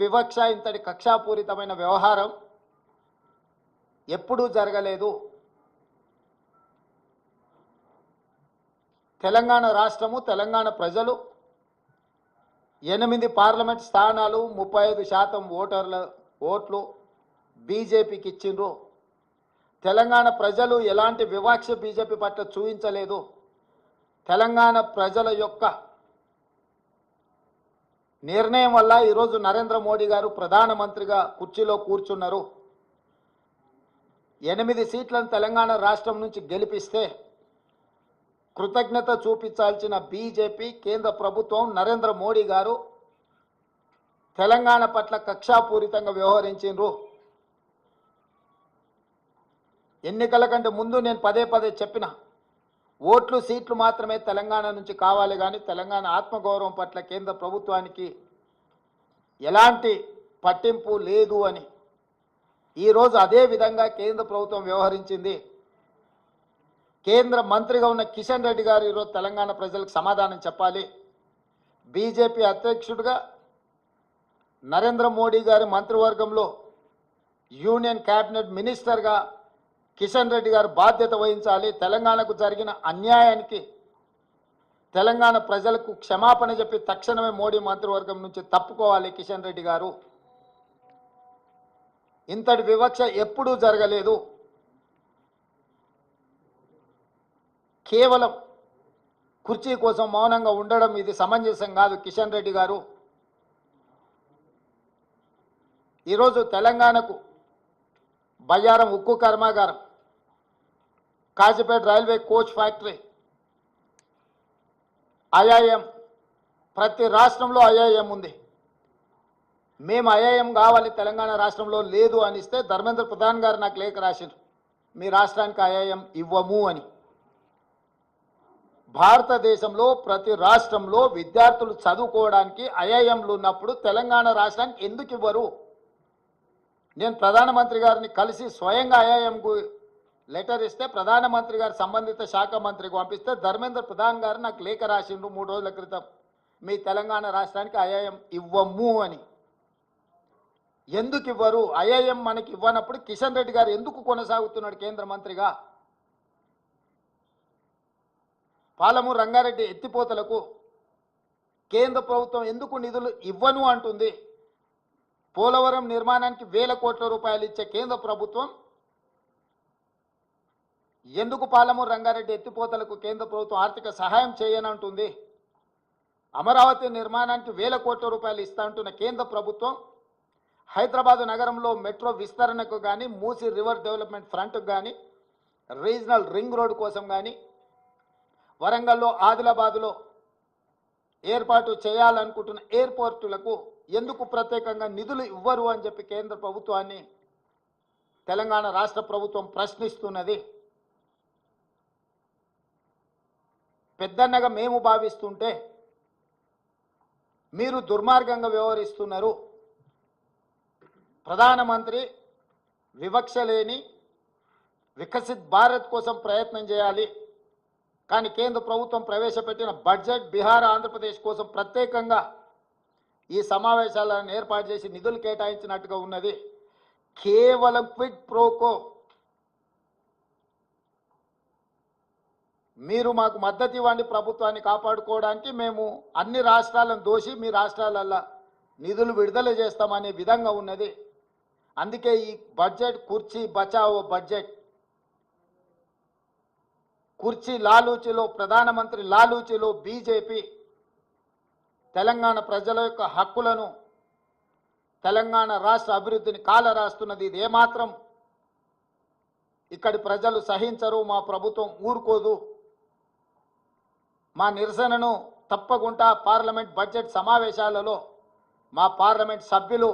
వివక్ష ఇంతటి కక్షాపూరితమైన వ్యవహారం ఎప్పుడూ జరగలేదు. తెలంగాణ రాష్ట్రము తెలంగాణ ప్రజలు ఎనిమిది పార్లమెంట్ స్థానాలు ముప్పై ఐదు శాతం ఓటర్ల ఓట్లు బీజేపీకి ఇచ్చిండ్రు. తెలంగాణ ప్రజలు ఎలాంటి వివక్ష బీజేపీ పట్ల చూపించలేదు తెలంగాణ ప్రజల యొక్క నిర్ణయం వల్ల ఈరోజు నరేంద్ర మోడీ గారు ప్రధానమంత్రిగా కుర్చీలో కూర్చున్నారు. ఎనిమిది సీట్లను తెలంగాణ రాష్ట్రం నుంచి గెలిపిస్తే కృతజ్ఞత చూపించాల్సిన బీజేపీ కేంద్ర ప్రభుత్వం నరేంద్ర మోడీ గారు తెలంగాణ పట్ల కక్షాపూరితంగా వ్యవహరించిండ్రు. ఎన్నికల కంటే ముందు నేను పదే పదే చెప్పిన ఓట్లు సీట్లు మాత్రమే తెలంగాణ నుంచి కావాలి కానీ తెలంగాణ ఆత్మగౌరవం పట్ల కేంద్ర ప్రభుత్వానికి ఎలాంటి పట్టింపు లేదు అని. ఈరోజు అదే విధంగా కేంద్ర ప్రభుత్వం వ్యవహరించింది. కేంద్ర మంత్రిగా ఉన్న కిషన్ రెడ్డి గారు ఈరోజు తెలంగాణ ప్రజలకు సమాధానం చెప్పాలి. బీజేపీ అధ్యక్షుడిగా నరేంద్ర మోడీ గారి మంత్రివర్గంలో యూనియన్ క్యాబినెట్ మినిస్టర్గా కిషన్ రెడ్డి గారు బాధ్యత వహించాలి. తెలంగాణకు జరిగిన అన్యాయానికి తెలంగాణ ప్రజలకు క్షమాపణ చెప్పి తక్షణమే మోడీ మంత్రివర్గం నుంచి తప్పుకోవాలి కిషన్ రెడ్డి గారు. ఇంతటి వివక్ష ఎప్పుడూ జరగలేదు. కేవలం కుర్చీ కోసం మౌనంగా ఉండడం ఇది సమంజసం కాదు కిషన్ రెడ్డి గారు. ఈరోజు తెలంగాణకు బయ్యారం ఉక్కు కర్మాగారం. Kazipet railway coach factory IIM ప్రతి రాష్ట్రంలో ఐఐఎం ఉంది. మేము ఐఐఎం కావాలి తెలంగాణ రాష్ట్రంలో లేదు అనిస్తే ధర్మేంద్ర ప్రధాన్ గారు నాకు లేఖ రాశారు మీ రాష్ట్రానికి ఐఐఎం ఇవ్వము అని. భారతదేశంలో ప్రతి రాష్ట్రంలో విద్యార్థులు చదువుకోవడానికి ఐఐఎంలు ఉన్నప్పుడు తెలంగాణ రాష్ట్రానికి ఎందుకు ఇవ్వరు? నేను ప్రధానమంత్రి గారిని కలిసి స్వయంగా ఐఐఎంకు లెటర్ ఇస్తే ప్రధానమంత్రి గారు సంబంధిత శాఖ మంత్రికి పంపిస్తే ధర్మేంద్ర ప్రధాన్ గారు నాకు లేఖ రాసిండు మూడు రోజుల క్రితం. మీ తెలంగాణ రాష్ట్రానికి ఐఐఎం ఇవ్వము అని. ఎందుకు ఇవ్వరు? ఐఐఎం మనకి ఇవ్వనప్పుడు కిషన్ రెడ్డి గారు ఎందుకు కొనసాగుతున్నాడు కేంద్ర మంత్రిగా? పాలమూరు రంగారెడ్డి ఎత్తిపోతలకు కేంద్ర ప్రభుత్వం ఎందుకు నిధులు ఇవ్వను అంటుంది. పోలవరం నిర్మాణానికి వేల కోట్ల రూపాయలు ఇచ్చే కేంద్ర ప్రభుత్వం ఎందుకు పాలమూరు రంగారెడ్డి ఎత్తిపోతలకు కేంద్ర ప్రభుత్వం ఆర్థిక సహాయం చేయనంటుంది? అమరావతి నిర్మాణానికి వేల కోట్ల రూపాయలు ఇస్తా అంటున్న కేంద్ర ప్రభుత్వం హైదరాబాద్ నగరంలో మెట్రో విస్తరణకు కానీ మూసి రివర్ డెవలప్మెంట్ ఫ్రంట్కు కానీ రీజనల్ రింగ్ రోడ్ కోసం కానీ వరంగల్లో ఆదిలాబాదులో ఏర్పాటు చేయాలనుకుంటున్న ఎయిర్పోర్టులకు ఎందుకు ప్రత్యేకంగా నిధులు ఇవ్వరు అని చెప్పి కేంద్ర ప్రభుత్వాన్ని తెలంగాణ రాష్ట్ర ప్రభుత్వం ప్రశ్నిస్తున్నది. పెద్దన్నగా మేము భావిస్తుంటే మీరు దుర్మార్గంగా వ్యవహరిస్తున్నారు. ప్రధానమంత్రి వివక్ష లేని వికసిత్ భారత్ కోసం ప్రయత్నం చేయాలి. కానీ కేంద్ర ప్రభుత్వం ప్రవేశపెట్టిన బడ్జెట్ బీహార్ ఆంధ్రప్రదేశ్ కోసం ప్రత్యేకంగా ఈ సమావేశాలను ఏర్పాటు చేసి నిధులు కేటాయించినట్టుగా ఉన్నది. కేవలం క్విడ్ ప్రోకో మీరు మాకు మద్దతు ఇవ్వండి ప్రభుత్వాన్ని కాపాడుకోవడానికి. మేము అన్ని రాష్ట్రాలను దోషి మీ రాష్ట్రాలల్లో నిధులు విడుదల చేస్తామనే విధంగా ఉన్నది. అందుకే ఈ బడ్జెట్ కుర్చీ బచావో బడ్జెట్. కుర్చీ లాలూచిలో ప్రధానమంత్రి లాలూచిలో బీజేపీ తెలంగాణ ప్రజల యొక్క హక్కులను తెలంగాణ రాష్ట్ర అభివృద్ధిని కాల రాస్తున్నది ఇది ఏమాత్రం ఇక్కడి ప్రజలు సహించరు మా ప్రభుత్వం ఊరుకోదు. మా నిరసనను తప్పకుండా పార్లమెంట్ బడ్జెట్ సమావేశాలలో మా పార్లమెంట్ సభ్యులు